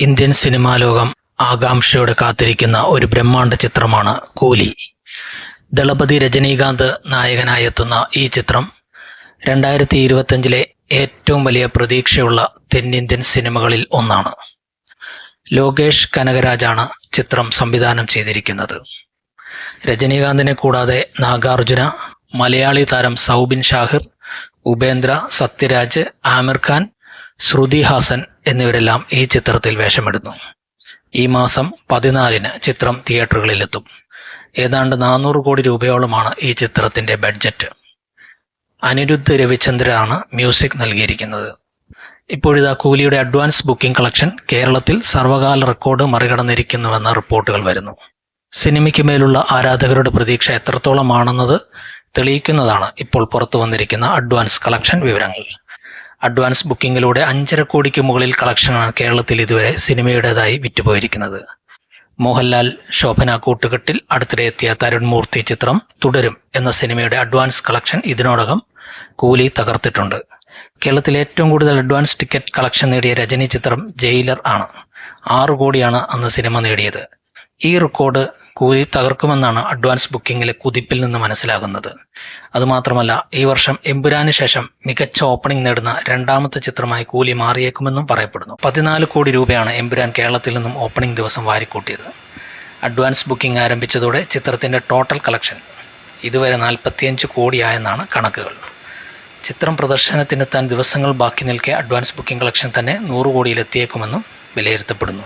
Indian cinema ലോകം ആകാംക്ഷയോടെ കാത്തിരിക്കുന്ന ഒരു ബ്രഹ്മാണ്ഡ ചിത്രമാണ് കൂലി. ദളപതി രജനീകാന്ത് നായകനായി എത്തുന്ന ഈ ചിത്രം രണ്ടായിരത്തി ഇരുപത്തഞ്ചിലെ ഏറ്റവും വലിയ പ്രതീക്ഷയുള്ള തെന്നിന്ത്യൻ സിനിമകളിൽ ഒന്നാണ്. ലോകേഷ് കനകരാജാണ് ചിത്രം സംവിധാനം ചെയ്തിരിക്കുന്നത്. രജനീകാന്തിനെ കൂടാതെ നാഗാർജുന മലയാളി താരം സൗബിൻ ഷാഹിർ ഉപേന്ദ്ര സത്യരാജ് ആമിർ ഖാൻ ശ്രുതി ഹാസൻ എന്നിവരെല്ലാം ഈ ചിത്രത്തിൽ വേഷമിടുന്നു. ഈ മാസം പതിനാലിന് ചിത്രം തിയേറ്ററുകളിലെത്തും. ഏതാണ്ട് നാനൂറ് കോടി രൂപയോളമാണ് ഈ ചിത്രത്തിന്റെ ബഡ്ജറ്റ്. അനിരുദ്ധ് രവിചന്ദ്രനാണ് മ്യൂസിക് നൽകിയിരിക്കുന്നത്. ഇപ്പോഴിതാ കൂലിയുടെ അഡ്വാൻസ് ബുക്കിംഗ് കളക്ഷൻ കേരളത്തിൽ സർവകാല റെക്കോർഡ് മറികടന്നിരിക്കുന്നുവെന്ന റിപ്പോർട്ടുകൾ വരുന്നു. സിനിമയ്ക്ക് മേലുള്ള ആരാധകരുടെ പ്രതീക്ഷ എത്രത്തോളമാണെന്നത് തെളിയിക്കുന്നതാണ് ഇപ്പോൾ പുറത്തു വന്നിരിക്കുന്ന അഡ്വാൻസ് കളക്ഷൻ വിവരങ്ങൾ. അഡ്വാൻസ് ബുക്കിങ്ങിലൂടെ അഞ്ചര കോടിക്ക് മുകളിൽ കളക്ഷനാണ് കേരളത്തിൽ ഇതുവരെ സിനിമയുടേതായി വിറ്റുപോയിരിക്കുന്നത്. മോഹൻലാൽ ശോഭന കൂട്ടുകെട്ടിൽ അടുത്തിടെ എത്തിയ തരുൺ മൂർത്തി ചിത്രം തുടരും എന്ന സിനിമയുടെ അഡ്വാൻസ് കളക്ഷൻ ഇതിനോടകം കൂലി തകർത്തിട്ടുണ്ട്. കേരളത്തിൽ ഏറ്റവും കൂടുതൽ അഡ്വാൻസ് ടിക്കറ്റ് കളക്ഷൻ നേടിയ രജനി ചിത്രം ജയിലർ ആണ്. ആറു കോടിയാണ് അന്ന് സിനിമ നേടിയത്. ഈ റെക്കോർഡ് കൂലി തകർക്കുമെന്നാണ് അഡ്വാൻസ് ബുക്കിംഗിലെ കുതിപ്പിൽ നിന്ന് മനസ്സിലാകുന്നത്. അതുമാത്രമല്ല ഈ വർഷം എമ്പുരാന് ശേഷം മികച്ച ഓപ്പണിംഗ് നേടുന്ന രണ്ടാമത്തെ ചിത്രമായി കൂലി മാറിയേക്കുമെന്നും പറയപ്പെടുന്നു. പതിനാല് കോടി രൂപയാണ് എമ്പുരാൻ കേരളത്തിൽ നിന്നും ഓപ്പണിംഗ് ദിവസം വാരിക്കൂട്ടിയത്. അഡ്വാൻസ് ബുക്കിംഗ് ആരംഭിച്ചതോടെ ചിത്രത്തിന്റെ ടോട്ടൽ കളക്ഷൻ ഇതുവരെ നാൽപ്പത്തിയഞ്ച് കോടിയായെന്നാണ് കണക്കുകൾ. ചിത്രം പ്രദർശനത്തിനെത്താൻ ദിവസങ്ങൾ ബാക്കി നിൽക്കെ അഡ്വാൻസ് ബുക്കിംഗ് കളക്ഷൻ തന്നെ നൂറ് കോടിയിലെത്തിയേക്കുമെന്നും വിലയിരുത്തപ്പെടുന്നു.